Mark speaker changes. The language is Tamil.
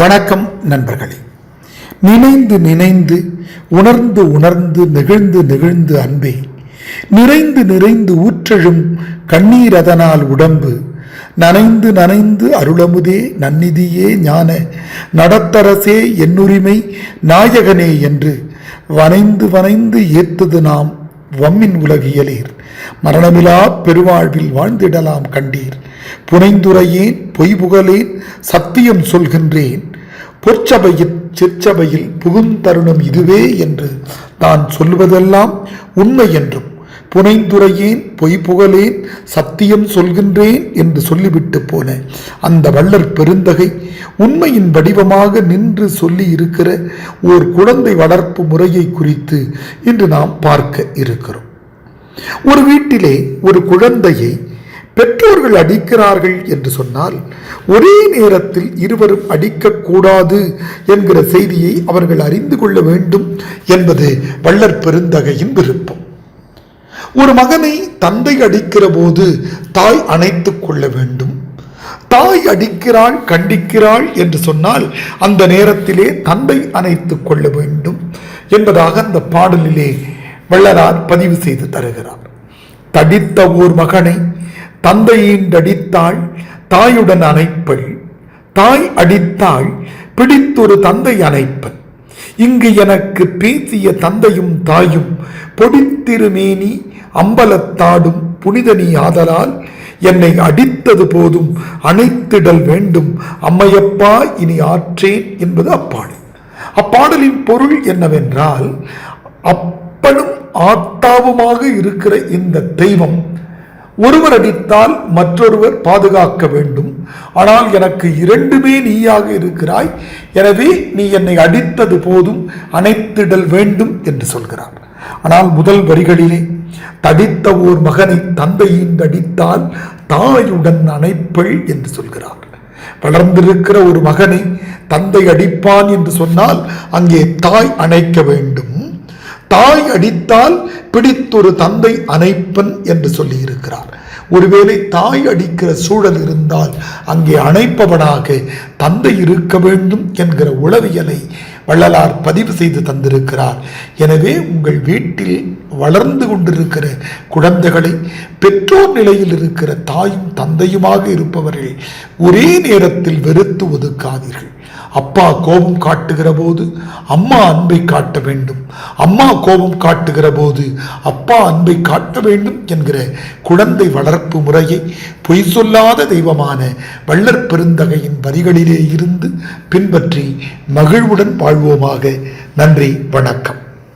Speaker 1: வணக்கம் நண்பர்களே. நினைந்து நினைந்து உணர்ந்து உணர்ந்து நெகிழ்ந்து நெகிழ்ந்து அன்பே நிறைந்து நிறைந்து ஊற்றழும் கண்ணீர் அதனால் உடம்பு நனைந்து நனைந்து அருளமுதே நன்னிதியே ஞான நடத்தரசே என்னுரிமை நாயகனே என்று வனைந்து வனைந்து ஏத்தது நாம் வம்மின் உலகியலீர். மரணமிலா பெருவாழ்வில் வாழ்ந்திடலாம் கண்டீர். புனைந்துரையேன் பொய் புகழேன் சத்தியம் சொல்கின்றேன். பொற்சபையில் சிற்சபையில் புகுந்தருணம் இதுவே என்று நான் சொல்வதெல்லாம் உண்மை என்றும். புனைந்துரையேன் பொய் புகழேன் சத்தியம் சொல்கின்றேன் என்று சொல்லிவிட்டு போன அந்த வள்ளர் பெருந்தகை உண்மையின் வடிவமாக நின்று சொல்லி இருக்கிற ஓர் குழந்தை வளர்ப்பு முறையை குறித்து இன்று நாம் பார்க்க இருக்கிறோம். ஒரு வீட்டிலே ஒரு குழந்தையை பெற்றோர்கள் அடிக்கிறார்கள் என்று சொன்னால் ஒரே நேரத்தில் இருவரும் அடிக்கக்கூடாது என்கிற செய்தியை அவர்கள் அறிந்து கொள்ள வேண்டும் என்பது வள்ளற் பெருந்தகையின் விருப்பம். ஒரு மகனை தந்தை அடிக்கிற போது தாய் அணைத்துக் கொள்ள வேண்டும். தாய் அடிக்கிறாள் கண்டிக்கிறாள் என்று சொன்னால் அந்த நேரத்திலே தந்தை அணைத்துக் கொள்ள வேண்டும் என்பதாக அந்த பாடலிலே வள்ளலார் பதிவு செய்து தருகிறார். தடித்த ஓர் மகனை தந்தையீண்டடித்தாள் தாயுடன் அணைப்பள். தாய் அடித்தாள் பிடித்தொரு தந்தை அணைப்பன் இங்கு எனக்கு பேசிய தந்தையும் தாயும் பொடித்திருமேனி அம்பலத்தாடும் புனிதனி ஆதலால் என்னை அடித்தது போதும் அணைத்திடல் வேண்டும். அம்மையப்பா இனி ஆற்றேன் என்பது அப்பாடல். அப்பாடலின் பொருள் என்னவென்றால் அப்பனும் ஆத்தாவுமாக இருக்கிற இந்த தெய்வம் ஒருவர் அடித்தால் மற்றொருவர் பாதுகாக்க வேண்டும். ஆனால் எனக்கு இரண்டுமே நீயாக இருக்கிறாய். எனவே நீ என்னை அடித்தது போதும் அணைத்திடல் வேண்டும் என்று சொல்கிறார். ஆனால் முதல் வரிகளிலே தடித்த ஓர் மகனை தந்தையின் அடித்தால் தாயுடன் அணைப்பள் என்று சொல்கிறார். வளர்ந்திருக்கிற ஒரு மகனை தந்தை அடிப்பான் என்று சொன்னால் அங்கே தாய் அணைக்க வேண்டும். தாய் அடித்தால் பிடித்தொரு தந்தை அணைப்பன் என்று சொல்லியிருக்கிறார். ஒருவேளை தாய் அடிக்கிற சூழல் இருந்தால் அங்கே அணைப்பவனாக தந்தை இருக்க வேண்டும் என்கிற உளவியலை வள்ளலார் பதிவு செய்து தந்திருக்கிறார். எனவே உங்கள் வீட்டில் வளர்ந்து கொண்டிருக்கிற குழந்தைகளை பெற்றோர் நிலையில் இருக்கிற தாயும் தந்தையுமாக இருப்பவர்கள் ஒரே நேரத்தில் வெறுத்து ஒதுக்காதீர்கள். அப்பா கோபம் காட்டுகிற போது அம்மா அன்பை காட்ட வேண்டும். அம்மா கோபம் காட்டுகிற போது அப்பா அன்பை காட்ட வேண்டும் என்கிற குழந்தை வளர்ப்பு முறையை பொய் சொல்லாத தெய்வமான வள்ளற் பெருந்தகையின் வரிகளிலே இருந்து பின்பற்றி மகிழ்வுடன் வாழ்வோமாக. நன்றி வணக்கம்.